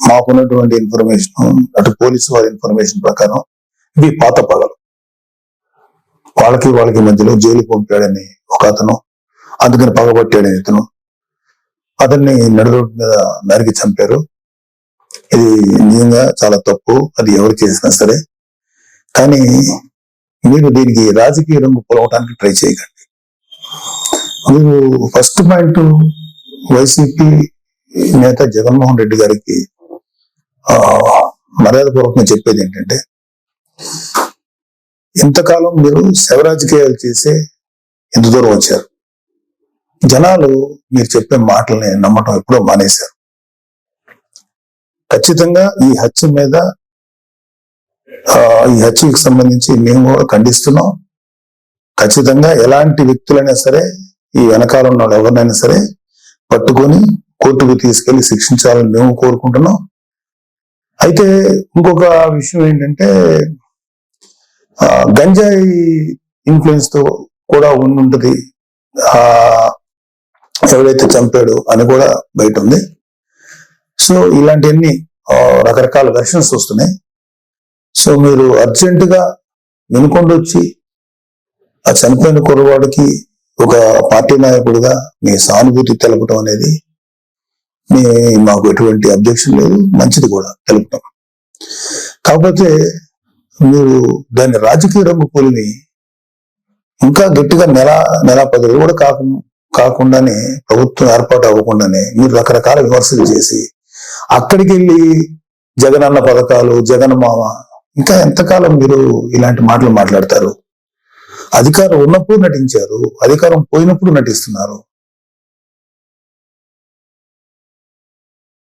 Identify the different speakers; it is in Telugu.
Speaker 1: మాకున్నటువంటి ఇన్ఫర్మేషన్ అటు పోలీసు వారి ఇన్ఫర్మేషన్ ప్రకారం ఇవి పాత పగలు వాళ్ళకి వాళ్ళకి మధ్యలో జైలు పంపాడని ఒక అతను అందుకని పగబట్టాడని ఇతను అతన్ని నడుదొడ్డు మీద నరికి చంపారు. ఇది నిజంగా చాలా తప్పు అది ఎవరు చేసినా సరే. కానీ మీరు దీనికి రాజకీయ రంగు పొలవటానికి ట్రై చేయకండి. మీరు ఫస్ట్ పాయింట్ వైసీపీ నేత జగన్మోహన్ రెడ్డి గారికి మర్యాద మర్యాదపూర్వకంగా చెప్పేది ఏంటంటే ఇంతకాలం మీరు శవ రాజకీయాలు చేసే ఇంత దూరం వచ్చారు. జనాలు మీరు చెప్పే మాటల్ని నమ్మటం ఎప్పుడో మానేశారు. ఖచ్చితంగా ఈ హత్య మీద ఈ హత్యకు సంబంధించి మేము కూడా ఖండిస్తున్నాం. ఖచ్చితంగా ఎలాంటి వ్యక్తులైనా సరే ఈ వెనకాల ఉన్న వాళ్ళు ఎవరినైనా సరే పట్టుకొని కోర్టుకు తీసుకెళ్ళి శిక్షించాలని మేము కోరుకుంటున్నాం. అయితే ఇంకొక విషయం ఏంటంటే గంజాయి ఇన్ఫ్లుయెన్స్తో కూడా ఉండి ఆ ఎవరైతే చంపాడు అని కూడా బయట ఉంది. సో ఇలాంటివన్నీ రకరకాల వెర్షన్స్ వస్తున్నాయి. సో మీరు అర్జెంట్గా వినుకొండ వచ్చి ఆ చనిపోయిన కుర్రవాడికి ఒక పార్టీ నాయకుడిగా మీ సానుభూతి తెలపడం అనేది మాకు ఎటువంటి అబ్జెక్షన్ లేదు. మంచిది కూడా. తెలుపుతాం. కాకపోతే మీరు దాన్ని రాజకీయ రంగు పూలిని ఇంకా గట్టిగా నెల నెల పది కూడా కాకు కాకుండానే ప్రభుత్వం ఏర్పాటు అవ్వకుండానే మీరు రకరకాల విమర్శలు చేసి అక్కడికి వెళ్ళి జగనన్న పథకాలు జగన్ మామ ఇంకా ఎంతకాలం మీరు ఇలాంటి మాటలు మాట్లాడతారు? అధికారం ఉన్నప్పుడు నటించారు. అధికారం పోయినప్పుడు నటిస్తున్నారు.